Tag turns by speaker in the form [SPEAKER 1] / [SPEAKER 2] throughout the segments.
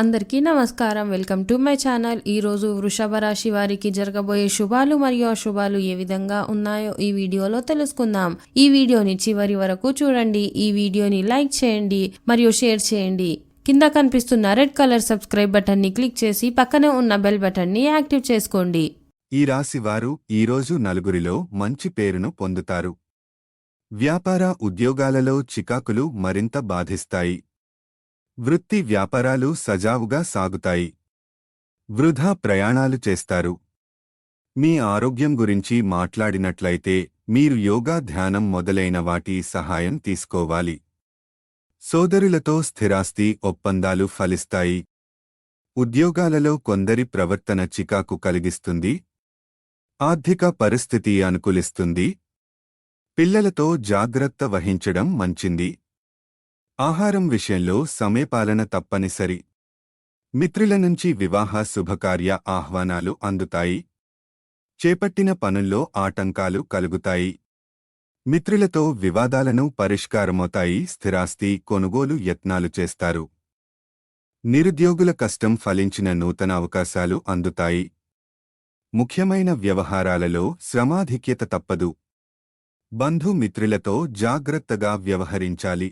[SPEAKER 1] అందరికీ నమస్కారం. Welcome to my channel. ఈ రోజు వృషభ రాశి వారికి జరగబోయే శుభాలు మరియు అశుభాలు ఏ విధంగా ఉన్నాయో ఈ వీడియోలో తెలుసుకుందాం. ఈ వీడియోని చివరి వరకు చూడండి. ఈ వీడియోని లైక్ చేయండి మరియు షేర్ చేయండి. కింద కనిపిస్తున్న రెడ్ కలర్ సబ్స్క్రైబ్ బటన్ని క్లిక్ చేసి పక్కనే ఉన్న బెల్ బటన్ని యాక్టివ్ చేసుకోండి.
[SPEAKER 2] ఈ రాశి వారు ఈరోజు నలుగురిలో మంచి పేరును పొందుతారు. వ్యాపార ఉద్యోగాలలో చికాకులు మరింత బాధిస్తాయి. వృత్తి వ్యాపారాలు సజావుగా సాగుతాయి. వృధా ప్రయాణాలు చేస్తారు. మీ ఆరోగ్యం గురించి మాట్లాడినట్లయితే మీరు యోగా ధ్యానం మొదలైన వాటి సహాయం తీసుకోవాలి. సోదరులతో స్థిరాస్తి ఒప్పందాలు ఫలిస్తాయి. ఉద్యోగాలలో కొందరి ప్రవర్తన చికాకు కలిగిస్తుంది. ఆర్థిక పరిస్థితి అనుకూలిస్తుంది. పిల్లలతో జాగ్రత్త వహించడం మంచింది. ఆహారం విషయంలో సమయపాలన తప్పనిసరి. మిత్రుల నుంచి వివాహ శుభకార్య ఆహ్వానాలు అందుతాయి. చేపట్టిన పనుల్లో ఆటంకాలు కలుగుతాయి. మిత్రులతో వివాదాలను పరిష్కారమవుతాయి స్థిరాస్తి కొనుగోలు యత్నాలు చేస్తారు. నిరుద్యోగుల కష్టం ఫలించిన నూతన అవకాశాలు అందుతాయి. ముఖ్యమైన వ్యవహారాలలో శ్రమాధిక్యత తప్పదు. బంధుమిత్రులతో జాగ్రత్తగా వ్యవహరించాలి.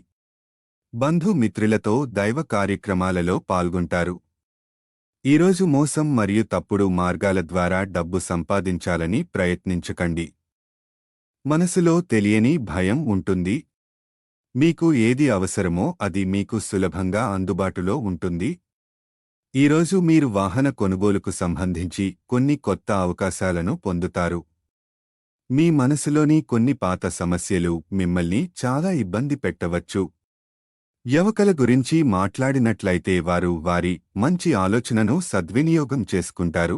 [SPEAKER 2] బంధుమిత్రులతో దైవ కార్యక్రమాలలో పాల్గొంటారు. ఈరోజు మోసం మరియు తప్పుడు మార్గాల ద్వారా డబ్బు సంపాదించాలని ప్రయత్నించకండి. మనసులో తెలియని భయం ఉంటుంది. మీకు ఏది అవసరమో అది మీకు సులభంగా అందుబాటులో ఉంటుంది. ఈరోజు మీరు వాహన కొనుగోలుకు సంబంధించి కొన్ని కొత్త అవకాశాలను పొందుతారు. మీ మనసులోని కొన్ని పాత సమస్యలు మిమ్మల్ని చాలా ఇబ్బంది పెట్టవచ్చు. యవకల గురించి మాట్లాడినట్లయితే వారు వారి మంచి ఆలోచనను సద్వినియోగం చేసుకుంటారు.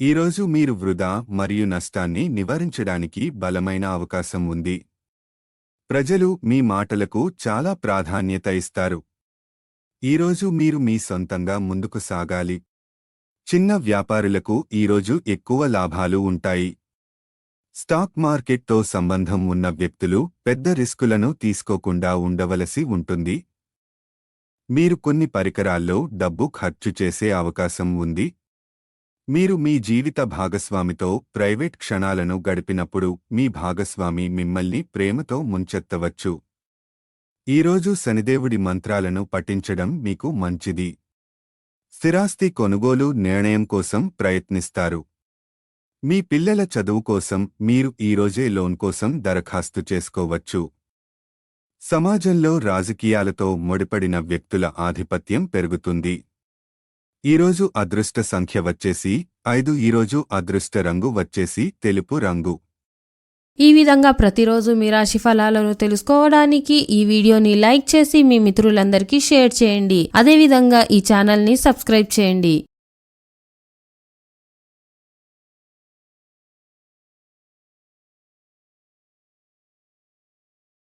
[SPEAKER 2] ఈరోజు మీరు వృధా మరియు నష్టాన్ని నివారించడానికి బలమైన అవకాశం ఉంది. ప్రజలు మీ మాటలకు చాలా ప్రాధాన్యత ఇస్తారు. ఈరోజు మీరు మీ సొంతంగా ముందుకు సాగాలి. చిన్న వ్యాపారులకు ఈరోజు ఎక్కువ లాభాలు ఉంటాయి. స్టాక్ మార్కెట్తో సంబంధం ఉన్న వ్యక్తులు పెద్ద రిస్కులను తీసుకోకుండా ఉండవలసి ఉంటుంది. మీరు కొన్ని పరికరాల్లో డబ్బు ఖర్చు చేసే అవకాశం ఉంది. మీరు మీ జీవిత భాగస్వామితో ప్రైవేట్ క్షణాలను గడిపినప్పుడు మీ భాగస్వామి మిమ్మల్ని ప్రేమతో ముంచెత్తవచ్చు. ఈరోజు శనిదేవుడి మంత్రాలను పఠించడం మీకు మంచిది. స్థిరాస్తి కొనుగోలు నిర్ణయం కోసం ప్రయత్నిస్తారు. మీ పిల్లల చదువు కోసం మీరు ఈరోజే లోన్ కోసం దరఖాస్తు చేసుకోవచ్చు. సమాజంలో రాజకీయాలతో ముడిపడిన వ్యక్తుల ఆధిపత్యం పెరుగుతుంది. ఈరోజు అదృష్ట సంఖ్య వచ్చేసి ఐదు ఈరోజు అదృష్ట రంగు వచ్చేసి తెలుపు రంగు.
[SPEAKER 1] ఈ విధంగా ప్రతిరోజు మీ రాశి ఫలాలను తెలుసుకోవడానికి ఈ వీడియోని లైక్ చేసి మీ మిత్రులందరికీ షేర్ చేయండి. అదేవిధంగా ఈ ఛానల్ని సబ్స్క్రైబ్ చేయండి.